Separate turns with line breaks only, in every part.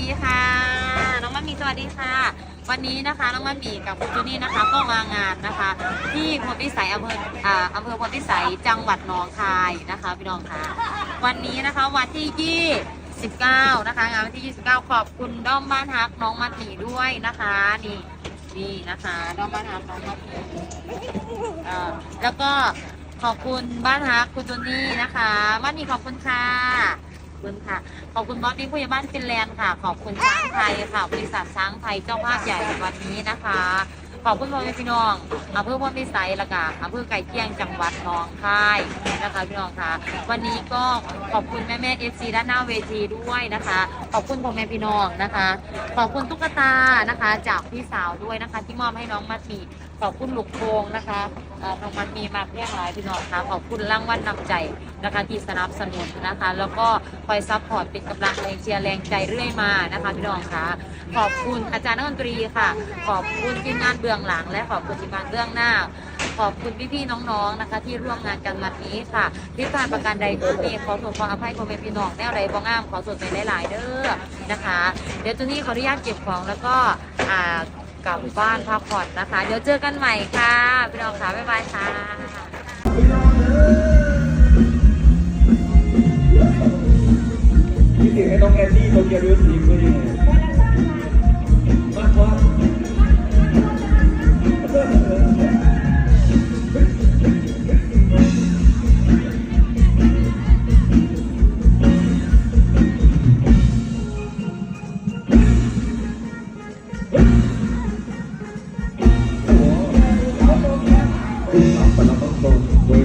ดีค่ะ น้องมัมมี่สวัสดีค่ะ วันนี้นะคะน้องมัมมี่กับคุณจูนี่นะคะ ก็มางานนะคะ ที่พลพิสัยอำเภออ่าอำเภอพลพิสัยจังหวัดหนองคายนะคะพี่น้องค่ะ วันนี้นะคะวันที่29นะคะงานวันที่29ขอบคุณด้อมบ้านฮักน้องมัดหมี่ด้วยนะคะนี่นี่นะคะด้อมบ้านฮักน้องมัดหมี่อ่อแล้วก็ขอบคุณบ้านฮักคุณจูนี่นะคะมัดหมี่ขอบคุณค่ะ คุณค่ะ ขอบคุณบอสนี่ผู้ใหญ่บ้านฟินแลนด์ค่ะ ขอบคุณช้างไทยค่ะ บริษัทช้างไทยเจ้าภาพใหญ่ในวันนี้นะคะ ขอบคุณพ่อแม่พี่น้องอำเภอพ่อพิสัยและกะอำเภอไก่เที่ยงจังหวัดหนองคายนะคะพี่น้องค่ะ วันนี้ก็ขอบคุณแม่แม่เอฟซีด้านหน้าเวทีด้วยนะคะ ขอบคุณพ่อแม่พี่น้องนะคะ ขอบคุณตุ๊กตานะคะ จากพี่สาวด้วยนะคะ ที่มอบให้น้องมัดมีขอบคุณลูกโป่งนะคะน้องมัดมีมากเรียกหลายพี่น้องค่ะขอบคุณรางวัลนำใจนะคะที่สนับสนุนนะคะ แล้วก็คอยซัพพอร์ตเป็นกำลังแรงเชียร์แรงใจเรื่อยมานะคะพี่น้องค่ะ ขอบคุณอาจารย์นักดนตรีค่ะ ขอบคุณทีมงานเบื้องหลัง และขอบคุณทีมงานเบื้องหน้า ขอบคุณพี่ๆน้องๆนะคะ ที่ร่วมงานกันวันนี้ค่ะที่ผ่านประการใดก็มีขอโทษขออภัยพ่อแม่พี่น้องแนวใดบ่งามขอส่วนไปหลายๆเด้อนะคะ เดี๋ยวจุนี้ขออนุญาตเก็บของแล้วก็อ่ากลับบ้านพักผ่อนนะคะ เดี๋ยวเจอกันใหม่ค่ะพี่น้องค่ะบ๊ายบายค่ะ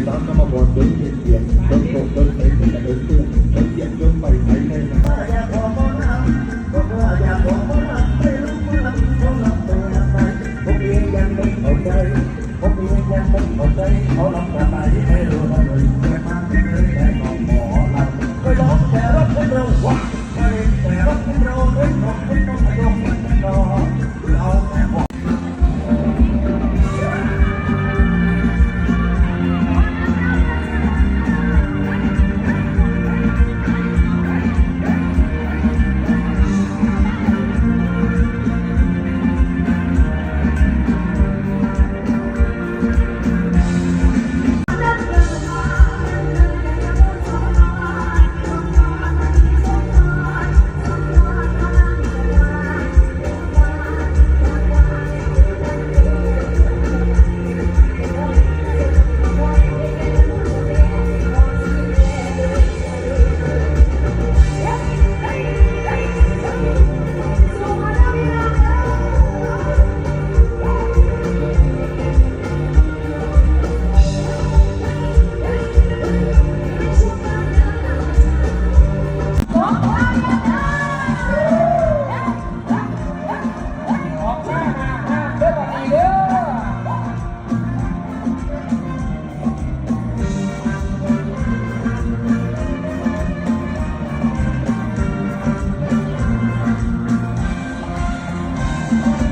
โดนโดยตามกรรมบอลโดยเสี Thank you.